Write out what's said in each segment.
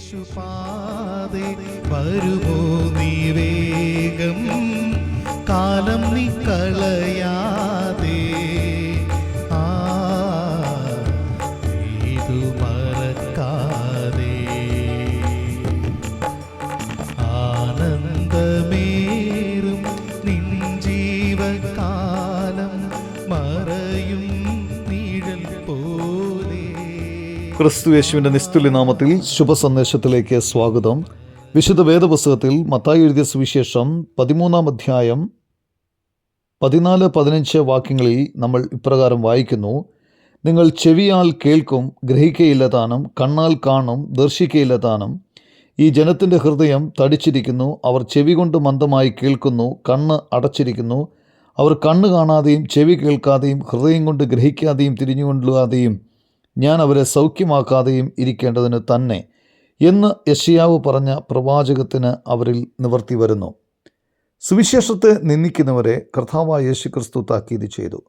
യേശുപാതേ വരുമോ നീ വേഗം? കാലം നീ കളയാതെ. ആനന്ദമേറും നിൻ ജീവകാലം ക്രിസ്തു യേശുവിന്റെ നിസ്തുല്യ നാമത്തിൽ ശുഭസന്ദേശത്തിലേക്ക് സ്വാഗതം. വിശുദ്ധ വേദപുസ്തകത്തിൽ മത്തായി എഴുതിയ സുവിശേഷം പതിമൂന്നാം അധ്യായം പതിനാല് പതിനഞ്ച് വാക്യങ്ങളിൽ നമ്മൾ ഇപ്രകാരം വായിക്കുന്നു. നിങ്ങൾ ചെവിയാൽ കേൾക്കും ഗ്രഹിക്കയില്ല താനും കണ്ണാൽ കാണും ദർശിക്കയില്ല താനും. ഈ ജനത്തിന്റെ ഹൃദയം തടിച്ചിരിക്കുന്നു അവർ ചെവി കൊണ്ട് മന്ദമായി കേൾക്കുന്നു കണ്ണ് അടച്ചിരിക്കുന്നു. അവർ കണ്ണ് കാണാതെയും ചെവി കേൾക്കാതെയും ഹൃദയം കൊണ്ട് ഗ്രഹിക്കാതെയും തിരിഞ്ഞുകൊള്ളുകാതെയും ഞാൻ അവരെ സൗഖ്യമാക്കാതെയും ഇരിക്കേണ്ടതിന് തന്നെ എന്ന് യഷിയാവ് പറഞ്ഞ പ്രവാചകത്തിന് അവരിൽ നിവർത്തി വരുന്നു. സുവിശേഷത്തെ നിന്ദിക്കുന്നവരെ കർത്താവായ യേശു ക്രിസ്തു താക്കീത് ചെയ്തു.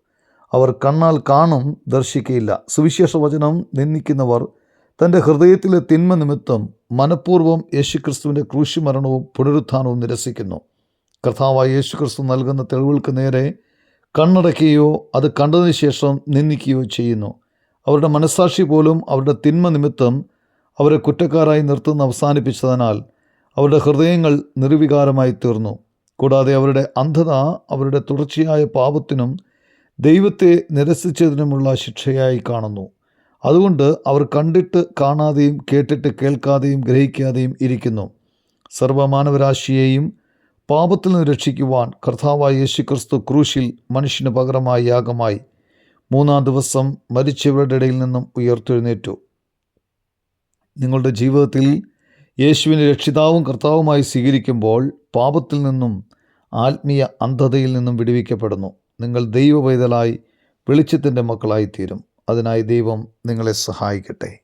അവർ കണ്ണാൽ കാണും ദർശിക്കയില്ല. സുവിശേഷ വചനം നിന്ദിക്കുന്നവർ തന്റെ ഹൃദയത്തിലെ തിന്മ നിമിത്തം മനഃപൂർവം യേശുക്രിസ്തുവിന്റെ ക്രൂശിമരണവും പുനരുത്ഥാനവും നിരസിക്കുന്നു. കർത്താവായ യേശുക്രിസ്തു നൽകുന്ന തെളിവുകൾക്ക് നേരെ കണ്ണടയ്ക്കുകയോ അത് കണ്ടതിന് ശേഷം നിന്ദിക്കുകയോ ചെയ്യുന്നു. അവരുടെ മനസ്സാക്ഷി പോലും അവരുടെ തിന്മ നിമിത്തം അവരെ കുറ്റക്കാരായി നിർത്തുന്ന അവസാനിപ്പിച്ചതിനാൽ അവരുടെ ഹൃദയങ്ങൾ നിർവികാരമായി തീർന്നു. കൂടാതെ അവരുടെ അന്ധത അവരുടെ തുടർച്ചയായ പാപത്തിനും ദൈവത്തെ നിരസിച്ചതിനുമുള്ള ശിക്ഷയായി കാണുന്നു. അതുകൊണ്ട് അവർ കണ്ടിട്ട് കാണാതെയും കേട്ടിട്ട് കേൾക്കാതെയും ഗ്രഹിക്കാതെയും ഇരിക്കുന്നു. സർവമാനവരാശിയെയും പാപത്തിൽ നിന്ന് രക്ഷിക്കുവാൻ കർത്താവായ യേശുക്രിസ്തു ക്രൂശിൽ മനുഷ്യന് പകരമായ യാഗമായി മൂന്നാം ദിവസം മരിച്ചവരുടെ ഇടയിൽ നിന്നും ഉയർത്തെഴുന്നേറ്റു. നിങ്ങളുടെ ജീവിതത്തിൽ യേശുവിനെ രക്ഷിതാവും കർത്താവുമായി സ്വീകരിക്കുമ്പോൾ പാപത്തിൽ നിന്നും ആത്മീയ അന്ധതയിൽ നിന്നും വിടുവിക്കപ്പെടുന്നു. നിങ്ങൾ ദൈവ പൈതലായി വെളിച്ചത്തിന്റെ മക്കളായിത്തീരും. അതിനായി ദൈവം നിങ്ങളെ സഹായിക്കട്ടെ.